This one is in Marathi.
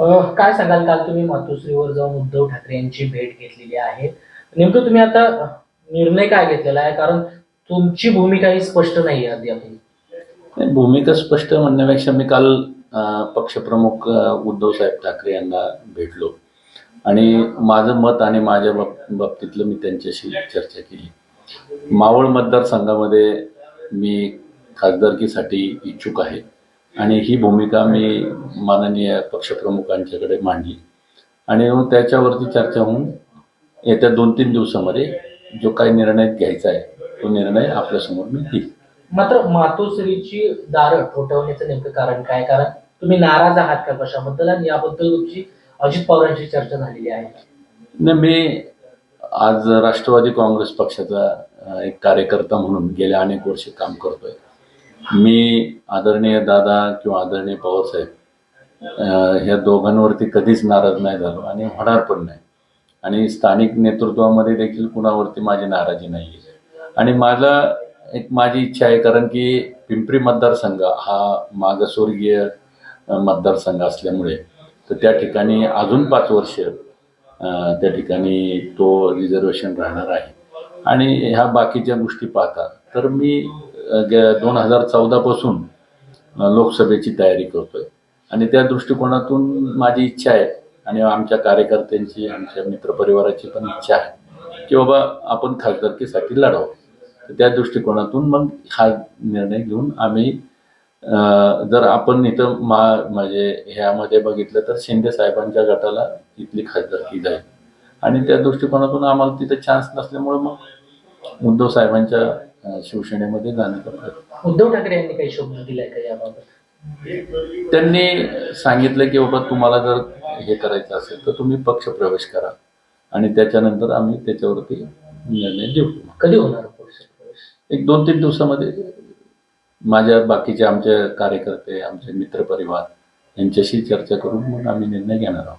अ, काय सांगाल? काल तुम्ही मातोश्रीवर जाऊन उद्धव ठाकरे यांची भेट घेतलेली आहे. नेमकं तुम्ही आता निर्णय काय घेतलेला आहे? कारण तुमची भूमिका ही स्पष्ट नाही आहे अद्याप नाही, भूमिका स्पष्ट म्हणण्यापेक्षा मी काल पक्षप्रमुख उद्धव उद्धवसाहेब ठाकरे यांना भेटलो. आणि माझं मत आणि माझ्या बाब- बाबतीतलं मी त्यांच्याशी चर्चा केली. मावळ मतदारसंघामध्ये मी खासदारकीसाठी इच्छुक आहे. आणि ही भूमिका मी माननीय पक्षप्रमुखांच्याकडे मांडली. आणि त्याच्यावरती चर्चा होऊन येत्या दोन तीन दिवसामध्ये जो काही निर्णय घ्यायचा आहे तो निर्णय आपल्यासमोर मी घेईल मात्र मातोश्रीची दारं ठोठवण्याचं नेमकं कारण काय? कारण तुम्ही नाराज आहात का कशाबद्दल? आणि याबद्दल तुमची अजित पवारांची चर्चा झालेली आहे. नाही मी आज राष्ट्रवादी काँग्रेस पक्षाचा एक कार्यकर्ता म्हणून गेल्या अनेक वर्ष काम करतोय. मी आदरणीय दादा किंवा आदरणीय पवारसाहेब ह्या दोघांवरती कधीच नाराज नाही झालो आणि होणार पण नाही. आणि स्थानिक नेतृत्वामध्ये देखील कुणावरती माझी नाराजी नाही आहे आणि मला एक माझी इच्छा आहे कारण की पिंपरी मतदारसंघ हा मागासवर्गीय मतदारसंघ असल्यामुळे तर त्या ठिकाणी अजून पाच वर्ष त्या ठिकाणी तो रिझर्वेशन राहणार आहे. आणि ह्या बाकीच्या गोष्टी पाहता तर मी दोन हजार चौदापासून लोकसभेची तयारी करतोय. आणि त्या दृष्टिकोनातून माझी इच्छा आहे आणि आमच्या कार्यकर्त्यांची आमच्या मित्रपरिवाराची पण इच्छा आहे की बाबा आपण खासदारकीसाठी लढावं. तर त्या दृष्टिकोनातून मग हा निर्णय घेऊन आम्ही जर आपण इथं मा म्हणजे ह्यामध्ये बघितलं तर शिंदे साहेबांच्या गटाला इथली खासदारकी जाईल. आणि त्या दृष्टिकोनातून आम्हाला तिथं चान्स नसल्यामुळे मग उद्धव साहेबांच्या शिवसेनेमध्ये जाण्याचा प्रयत्न उद्धव ठाकरे यांनी काही शब्द दिलाय का याबाबत? त्यांनी सांगितलं की बाबा तुम्हाला जर हे करायचं असेल तर तुम्ही पक्ष प्रवेश करा. आणि त्याच्यानंतर आम्ही त्याच्यावरती निर्णय देऊ कधी होणार पक्ष प्रवेश? एक दोन तीन दिवसामध्ये माझ्या बाकीचे आमचे कार्यकर्ते आमचे मित्रपरिवार यांच्याशी चर्चा करून मग आम्ही निर्णय घेणार आहोत.